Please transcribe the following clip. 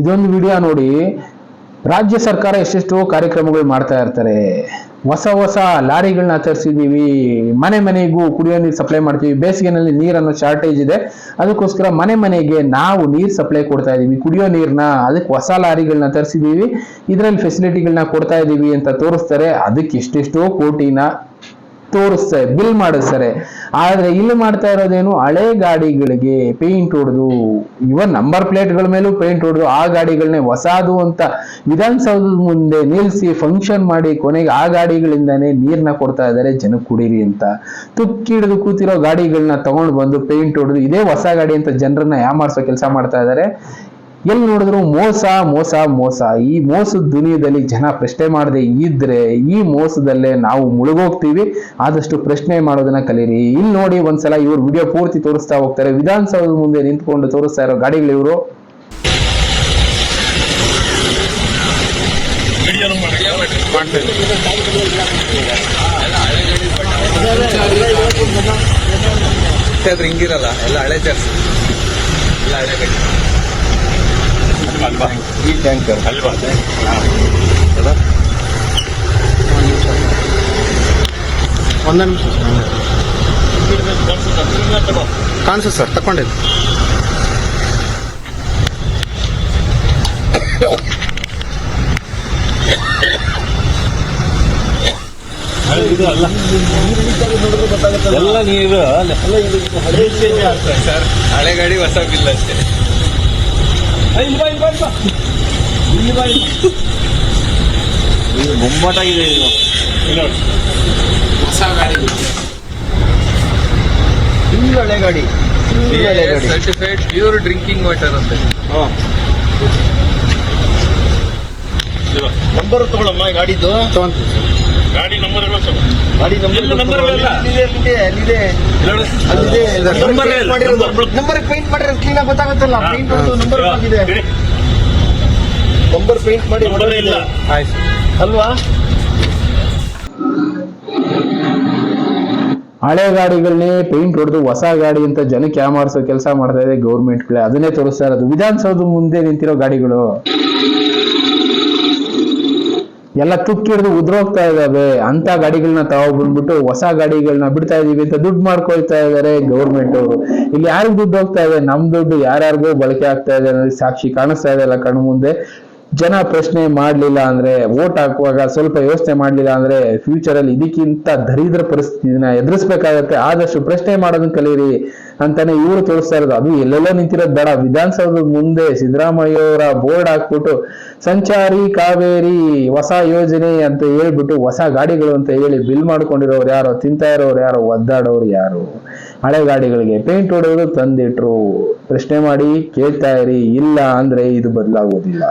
ಇದೊಂದು ವಿಡಿಯೋ ನೋಡಿ. ರಾಜ್ಯ ಸರ್ಕಾರ ಎಷ್ಟೆಷ್ಟೋ ಕಾರ್ಯಕ್ರಮಗಳು ಮಾಡ್ತಾ ಇರ್ತಾರೆ. ಹೊಸ ಹೊಸ ಲಾರಿಗಳನ್ನ ತರಿಸಿದೀವಿ ಮನೆ ಮನೆಗೂ ಕುಡಿಯೋ ನೀರು ಸಪ್ಲೈ ಮಾಡ್ತೀವಿ. ಬೇಸಿಗೆನಲ್ಲಿ ನೀರನ್ನು ಶಾರ್ಟೇಜ್ ಇದೆ. ಅದಕ್ಕೋಸ್ಕರ ಮನೆ ಮನೆಗೆ ನಾವು ನೀರು ಸಪ್ಲೈ ಕೊಡ್ತಾ ಇದೀವಿ ಕುಡಿಯೋ ನೀರನ್ನ ಅದಕ್ಕೆ ಹೊಸ ಲಾರಿಗಳನ್ನ ತರಿಸಿದೀವಿ ಇದರಲ್ಲಿ ಫೆಸಿಲಿಟಿಗಳನ್ನ ಕೊಡ್ತಾ ಇದ್ದೀವಿ ಅಂತ ತೋರಿಸ್ತಾರೆ. ಅದಕ್ಕೆ ಎಷ್ಟೆಷ್ಟೋ ಕೋಟಿನ ತೋರಿಸ್ತಾರೆ ಬಿಲ್ ಮಾಡಿಸ್ತಾರೆ. ಆದ್ರೆ ಇಲ್ಲಿ ಮಾಡ್ತಾ ಇರೋದೇನು ಹಳೆ ಗಾಡಿಗಳಿಗೆ ಪೇಂಟ್ ಹೊಡೆದು ಇವನ್ ನಂಬರ್ ಪ್ಲೇಟ್ಗಳ ಮೇಲೂ ಪೇಂಟ್ ಹೊಡೆದು ಆ ಗಾಡಿಗಳನ್ನೇ ಹೊಸದು ಅಂತ ವಿಧಾನಸೌಧದ ಮುಂದೆ ನಿಲ್ಲಿಸಿ ಫಂಕ್ಷನ್ ಮಾಡಿ ಕೊನೆಗೆ ಆ ಗಾಡಿಗಳಿಂದಾನೇ ನೀರನ್ನ ಕೊಡ್ತಾ ಇದ್ದಾರೆ ಜನಕ್ಕೆ ಕುಡೀರಿ ಅಂತ. ತುಕ್ಕಿಡಿದು ಕೂತಿರೋ ಗಾಡಿಗಳನ್ನ ತಗೊಂಡು ಬಂದು ಪೇಂಟ್ ಹೊಡೆದು ಇದೇ ಹೊಸ ಗಾಡಿ ಅಂತ ಜನರನ್ನ ಯಾಮಾರಿಸೋ ಕೆಲಸ ಮಾಡ್ತಾ ಇದ್ದಾರೆ. ಎಲ್ಲಿ ನೋಡಿದ್ರು ಮೋಸ ಮೋಸ ಮೋಸ. ಈ ಮೋಸದ ದುನಿಯದಲ್ಲಿ ಜನ ಪ್ರಶ್ನೆ ಮಾಡದೆ ಇದ್ರೆ ಈ ಮೋಸದಲ್ಲೇ ನಾವು ಮುಳುಗೋಗ್ತೀವಿ. ಆದಷ್ಟು ಪ್ರಶ್ನೆ ಮಾಡೋದನ್ನ ಕಲೀರಿ. ಇಲ್ಲಿ ನೋಡಿ ಒಂದ್ಸಲ ಇವ್ರು ವಿಡಿಯೋ ಪೂರ್ತಿ ತೋರಿಸ್ತಾ ಹೋಗ್ತಾರೆ. ವಿಧಾನಸೌಧದ ಮುಂದೆ ನಿಂತ್ಕೊಂಡು ತೋರಿಸ್ತಾ ಇರೋ ಗಾಡಿಗಳು ಇವರು. ಹಿಂಗಿರಲ್ಲ. ಎಲ್ಲ ಹಳೆ ಜಾಸ್ತಿ ಎಲ್ಲ ಹಳೆ ಅಲ್ವಾ? ಈ ಟ್ಯಾಂಕರ್ ಅಲ್ವಾ? ಒಂದು ನಿಮಿಷ. ಕಾಣಿಸುತ್ತೆ ಸರ್ ತಗೊಂಡಿದ್ದು ಎಲ್ಲ ನೀರು ಸರ್ ಹಳೆ ಗಾಡಿ ಹೊಸ ಬಿಲ್ಲ ಅಷ್ಟೇ. ಬೊಂಬಾಟಾಗಿದೆ ಇದು. ಹೊಸ ಗಾಡಿ ಫುಲ್ ಹಳೆ ಗಾಡಿ ಫುಲ್ ಹಳೆ ಗಾಡಿ ಸರ್ಟಿಫೈಡ್ ಪ್ಯೂರ್ ಡ್ರಿಂಕಿಂಗ್ ವಾಟರ್ ಅಂತ ನಂಬರ್ ತಗೊಳಮ್ಮ ಗಾಡಿದ್ದು ಗಾಡಿದು. ಗಾಡಿ ನಂಬರ್ ಎಲ್ಲ ಸರ್ ಗಾಡಿ ನಂಬರ್ ಅಲ್ಲಿದೆ ನಂಬರ್ ಪೇಂಟ್ ಮಾಡಿರೋದು. ಕ್ಲೀನ್ ಆಗಿ ಗೊತ್ತಾಗುತ್ತಲ್ಲ? ಪೇಂಟ್ ನಂಬರ್ ಆಗಿದೆ ನಂಬರ್ ಪೇಂಟ್ ಮಾಡಿ ನಂಬರ್ ಇಲ್ಲ. ಆಯ್ತು. ಅಲ್ವಾ? ಹಳೆ ಗಾಡಿಗಳನ್ನೇ ಪೇಂಟ್ ಹೊಡೆದು ಹೊಸ ಗಾಡಿ ಅಂತ ಜನಕ್ಕೆ ಯಾಮಾರಿಸೋ ಕೆಲಸ ಮಾಡ್ತಾ ಇದೆ ಗೌರ್ಮೆಂಟ್ಗಳೇ ಅದನ್ನೇ ತೋರಿಸ್ತಾ ಇರೋದು. ವಿಧಾನಸೌಧ ಮುಂದೆ ನಿಂತಿರೋ ಗಾಡಿಗಳು. ಎಲ್ಲ ತುಕ್ಕಿಡ್ದು ಉದ್ರೋಗ್ತಾ ಇದಾವೆ ಅಂತ ಗಾಡಿಗಳನ್ನ ತಾವು ಬಂದ್ಬಿಟ್ಟು ಹೊಸ ಗಾಡಿಗಳನ್ನ ಬಿಡ್ತಾ ಇದೀವಿ ಅಂತ ದುಡ್ಡು ಮಾಡ್ಕೊಳ್ತಾ ಇದಾರೆ ಗೌರ್ಮೆಂಟ್ ಅವರು. ಇಲ್ಲಿ ಯಾರಿಗ್ ದುಡ್ಡು ಹೋಗ್ತಾ ಇದೆ? ನಮ್ ದುಡ್ಡು ಯಾರ್ಯಾರಿಗೂ ಬಳಕೆ ಆಗ್ತಾ ಇದೆ ಅನ್ನೋದು ಸಾಕ್ಷಿ ಕಾಣಿಸ್ತಾ ಇದೆ ಅಲ್ಲ ಕಣ್ಣು ಮುಂದೆ. ಜನ ಪ್ರಶ್ನೆ ಮಾಡ್ಲಿಲ್ಲ ಅಂದ್ರೆ, ವೋಟ್ ಹಾಕುವಾಗ ಸ್ವಲ್ಪ ಯೋಚನೆ ಮಾಡ್ಲಿಲ್ಲ ಅಂದ್ರೆ ಫ್ಯೂಚರ್ ಅಲ್ಲಿ ಇದಕ್ಕಿಂತ ದರಿದ್ರ ಪರಿಸ್ಥಿತಿನ ಎದುರಿಸ್ಬೇಕಾಗತ್ತೆ. ಆದಷ್ಟು ಪ್ರಶ್ನೆ ಮಾಡೋದನ್ನ ಕಲೀರಿ. ಅಂತಾನೆ ಇವರು ತೋರಿಸ್ತಾ ಇರೋದು. ಅದು ಎಲ್ಲೆಲ್ಲೋ ನಿಂತಿರೋದು ಬೇಡ. ವಿಧಾನಸೌಧದ ಮುಂದೆ ಸಿದ್ದರಾಮಯ್ಯ ಅವರ ಬೋರ್ಡ್ ಹಾಕ್ಬಿಟ್ಟು, ಸಂಚಾರಿ ಕಾವೇರಿ ಹೊಸ ಯೋಜನೆ ಅಂತ ಹೇಳ್ಬಿಟ್ಟು ಹೊಸ ಗಾಡಿಗಳು ಅಂತ ಹೇಳಿ ಬಿಲ್ ಮಾಡ್ಕೊಂಡಿರೋರು ಯಾರೋ? ತಿಂತಾ ಇರೋರು ಯಾರೋ? ಒದ್ದಾಡೋರು ಯಾರು? ಹಳೆ ಗಾಡಿಗಳಿಗೆ ಪೇಂಟ್ ಹೊಡೆಯೋದು ತಂದಿಟ್ರು. ಪ್ರಶ್ನೆ ಮಾಡಿ ಕೇಳ್ತಾ ಇರಿ. ಇಲ್ಲ ಅಂದ್ರೆ ಇದು ಬದಲಾಗೋದಿಲ್ಲ.